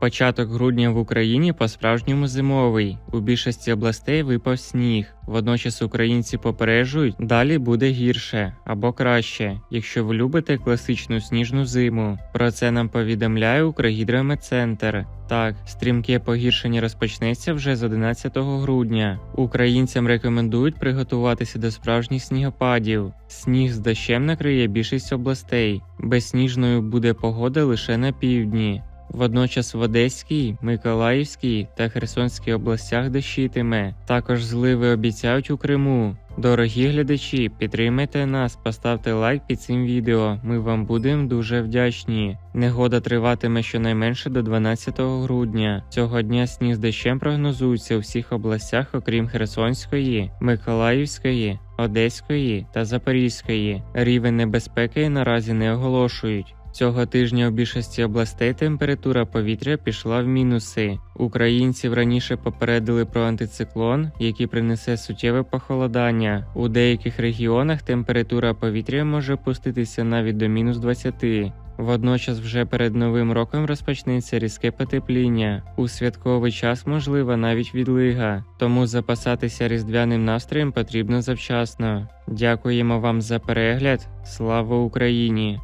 Початок грудня в Україні по-справжньому зимовий. У більшості областей випав сніг. Водночас українці попереджують, далі буде гірше або краще, якщо ви любите класичну сніжну зиму. Про це нам повідомляє Укргідрометцентр. Так, стрімке погіршення розпочнеться вже з 11 грудня. Українцям рекомендують приготуватися до справжніх снігопадів. Сніг з дощем накриє більшість областей. Безсніжною буде погода лише на півдні. Водночас в Одеській, Миколаївській та Херсонській областях дощитиме. Також зливи обіцяють у Криму. Дорогі глядачі, підтримайте нас, поставте лайк під цим відео. Ми вам будемо дуже вдячні. Негода триватиме щонайменше до 12 грудня. Цього дня сніг з дощем прогнозується у всіх областях, окрім Херсонської, Миколаївської, Одеської та Запорізької. Рівень небезпеки наразі не оголошують. Цього тижня у більшості областей температура повітря пішла в мінуси. Українців раніше попередили про антициклон, який принесе суттєве похолодання. У деяких регіонах температура повітря може опуститися навіть до мінус 20. Водночас вже перед новим роком розпочнеться різке потепління. У святковий час можлива навіть відлига, тому запасатися різдвяним настроєм потрібно завчасно. Дякуємо вам за перегляд. Слава Україні!